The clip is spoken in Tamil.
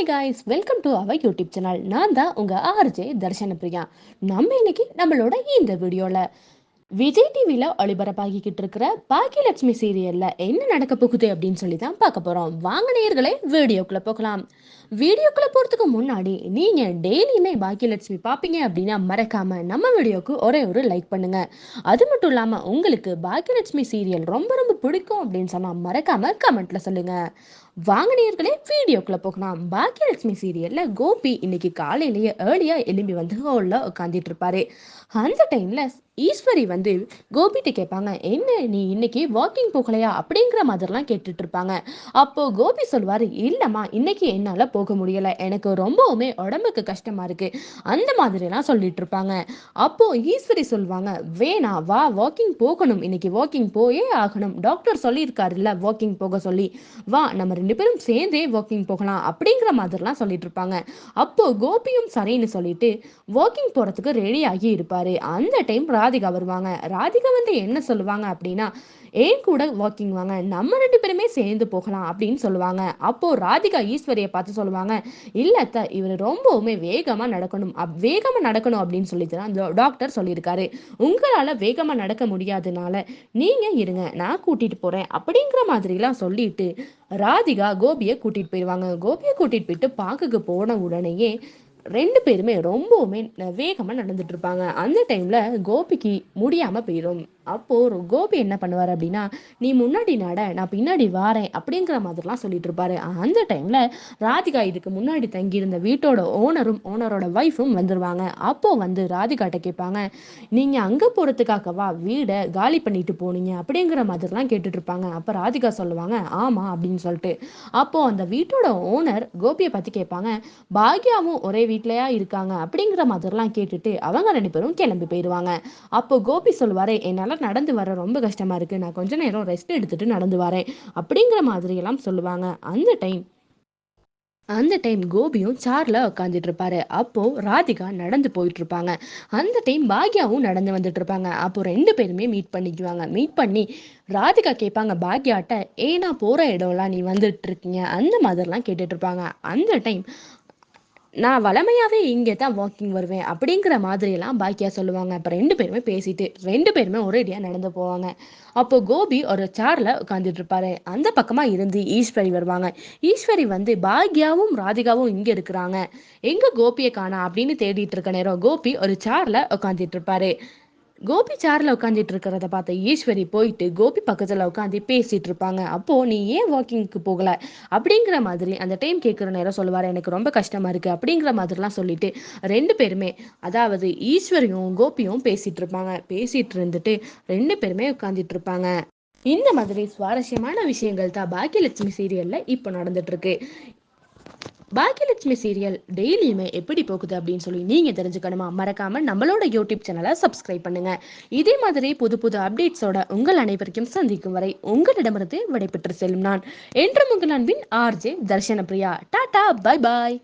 Hi guys welcome to our YouTube channel நான் தான் உங்கள் ஆர்ஜே தர்ஷன பிரியா நம்ம இன்னைக்கு நம்மளோட இந்த வீடியோவில் விஜய் டிவியில் ஒளிபரப்பாகிக்கிட்டு இருக்கிற பாக்கியலட்சுமி சீரியலில் என்ன நடக்க போகுது அப்படின்னு சொல்லி தான் பார்க்க போகிறோம் வாங்க நேயர்களே வீடியோக்குள்ளே போகலாம். வீடியோக்குள்ளே போகிறதுக்கு முன்னாடி நீங்கள் டெய்லியுமே பாக்கியலட்சுமி பார்ப்பீங்க அப்படின்னா மறக்காமல் நம்ம வீடியோக்கு ஒரே ஒரு லைக் பண்ணுங்கள் அது மட்டும் இல்லாமல் உங்களுக்கு பாக்கியலட்சுமி சீரியல் ரொம்ப ரொம்ப பிடிக்கும் அப்படின்னு சொன்னால் மறக்காமல் கமெண்ட்டில் சொல்லுங்கள் வாங்கினீர்களே வீடியோக்குள்ளே போகலாம். பாக்கியலட்சுமி சீரியலில் கோபி இன்னைக்கு காலையிலேயே ஏர்லியாக எலும்பி வந்து ஹோலில் உட்காந்துட்டு இருப்பாரு. அந்த டைமில் ஈஸ்வரி வந்து கோபிகிட்ட கேட்பாங்க என்ன நீ இன்னைக்கு வாக்கிங் போகலையா? அப்படிங்கிற மாதிரிலாம் கேட்டுட்டு இருப்பாங்க. கோபி சொல்வார் இல்லைம்மா இன்னைக்கு என்னால் போ போக முடியல. எனக்கு ரொம்பவுமே உடம்புக்கு கஷ்டமா இருக்கு. அந்த மாதிரிலாம் சொல்லிட்டு இருப்பாங்க. அப்போ ஈஸ்வரி சொல்லுவாங்க வேணா வா வாக்கிங் போகணும். இன்னைக்கு வாக்கிங் போயே ஆகணும். டாக்டர் சொல்லியிருக்காருல்ல வாக்கிங் போக சொல்லி வா நம்ம ரெண்டு பேரும் சேர்ந்தே வாக்கிங் போகலாம். அப்படிங்கிற மாதிரிலாம் சொல்லிட்டு இருப்பாங்க. அப்போ கோபியும் சரின்னு சொல்லிட்டு வாக்கிங் போறதுக்கு ரெடி ஆகி இருப்பாரு. அந்த டைம் ராதிகா வருவாங்க. ராதிகா வந்து என்ன சொல்லுவாங்க அப்படின்னா ஏன் கூட வாக்கிங் வாங்க. நம்ம ரெண்டு பேருமே சேர்ந்து போகலாம். அப்படின்னு சொல்லுவாங்க. அப்போ ராதிகா ஈஸ்வரியை பார்த்து சொல்லுவாங்க இல்ல அத்தை இவர் ரொம்பவுமே வேகமாக நடக்கணும். அப் வேகமாக நடக்கணும் அப்படின்னு சொல்லிட்டு தான் டாக்டர் சொல்லியிருக்காரு. உங்களால் வேகமாக நடக்க முடியாதனால நீங்க இருங்க நான் கூட்டிகிட்டு போகிறேன் அப்படிங்கிற மாதிரிலாம் சொல்லிட்டு ராதிகா கோபியை கூட்டிட்டு போயிடுவாங்க கோபியை கூட்டிகிட்டு போயிட்டு பார்க்குக்கு போன உடனேயே ரெண்டு பேருமே ரொம்பவுமே வேகமாக நடந்துட்டு இருப்பாங்க. அந்த டைம்ல கோபிக்கு முடியாமல் போயிடும் அப்போது கோபி என்ன பண்ணுவார் அப்படின்னா நீ முன்னாடி நட நான் பின்னாடி வாரேன் அப்படிங்கிற மாதிரிலாம் சொல்லிட்டு இருப்பாரு. அந்த டைமில் ராதிகா இதுக்கு முன்னாடி தங்கியிருந்த வீட்டோட ஓனரும் ஓனரோட ஒய்ஃபும் வந்துடுவாங்க அப்போது வந்து ராதிகாட்ட கேட்பாங்க நீங்கள் அங்கே போகிறதுக்காகவா வீடை காலி பண்ணிட்டு போனீங்க? அப்படிங்கிற மாதிரிலாம் கேட்டுட்ருப்பாங்க அப்போ ராதிகா சொல்லுவாங்க ஆமாம் அப்படின்னு சொல்லிட்டு. அப்போது அந்த வீட்டோட ஓனர் கோபியை பற்றி கேட்பாங்க பாக்யாவும் ஒரே வீட்லயா இருக்காங்க? அப்படிங்கிற மாதிரிலாம் கேட்டுட்டு அவங்க ரெண்டு பேரும் கிளம்பி போயிடுவாங்க அப்போ கோபி சொல்லுவாரு என்னால் நடந்து வர ரொம்ப கஷ்டமா இருக்கு. நான் கொஞ்ச நேரம் ரெஸ்ட் எடுத்துட்டு நடந்து வரேன் அப்படிங்கிற மாதிரி எல்லாம் சொல்லுவாங்க. அந்த டைம் அந்த டைம் கோபியும் சார்ல உட்காந்துட்டு இருப்பாரு. அப்போ ராதிகா நடந்து போயிட்டு இருப்பாங்க. அந்த டைம் பாக்யாவும் நடந்து வந்துட்டு இருப்பாங்க. அப்போ ரெண்டு பேருமே மீட் பண்ணிக்குவாங்க. மீட் பண்ணி ராதிகா கேட்பாங்க பாக்யாட்ட ஏன்னா போற இடம்லாம் நீ வந்துட்டு இருக்கீங்க? அந்த மாதிரிலாம் கேட்டுட்டு இருப்பாங்க. அந்த டைம் நான் வளமையாவே இங்கே தான் வாக்கிங் வருவேன் அப்படிங்கிற மாதிரியெல்லாம் பாக்கியா சொல்லுவாங்க. அப்போ ரெண்டு பேருமே பேசிட்டு ரெண்டு பேருமே ஒரேடியாக நடந்து போவாங்க. அப்போ கோபி ஒரு சேர்ல உட்காந்துட்டு இருப்பாரு. அந்த பக்கமா இருந்து ஈஸ்வரி வருவாங்க. ஈஸ்வரி வந்து பாக்யாவும் ராதிகாவும் இங்க இருக்கிறாங்க. எங்க கோபியை காணா அப்படின்னு தேடிட்டு இருக்க நேரம் கோபி ஒரு சேர்ல உட்காந்துட்டு இருப்பாரு. கோபி சேர்ல உட்காந்துட்டு இருக்கிறத பார்த்த ஈஸ்வரி போயிட்டு கோபி பக்கத்துல உட்காந்து பேசிட்டு இருப்பாங்க. அப்போ நீ ஏன் வாக்கிங்க்கு போகல? அப்படிங்கிற மாதிரி அந்த டைம் கேட்குற நேரம் சொல்லுவார். எனக்கு ரொம்ப கஷ்டமா இருக்கு. அப்படிங்கிற மாதிரிலாம் சொல்லிட்டு ரெண்டு பேருமே அதாவது ஈஸ்வரியும் கோபியும் பேசிட்டு இருப்பாங்க. பேசிட்டு இருந்துட்டு ரெண்டு பேருமே உட்காந்துட்டு இருப்பாங்க. இந்த மாதிரி சுவாரஸ்யமான விஷயங்கள் தான் பாக்கியலட்சுமி சீரியல்ல இப்போ நடந்துட்டு இருக்கு. பாக்கியலட்சுமி சீரியல் டெய்லியுமே எப்படி போகுது அப்படின்னு சொல்லி நீங்கள் தெரிஞ்சுக்கணுமா? மறக்காம நம்மளோட யூடியூப் சேனலை சப்ஸ்கிரைப் பண்ணுங்க. இதே மாதிரி புது புது அப்டேட்ஸோட உங்கள் அனைவருக்கும் சந்திக்கும் வரை உங்களிடமிருந்து விடைபெற்று செல்லும் நான் என்றும் உங்கள் அன்பின் RJ Darshana Priya tata bye bye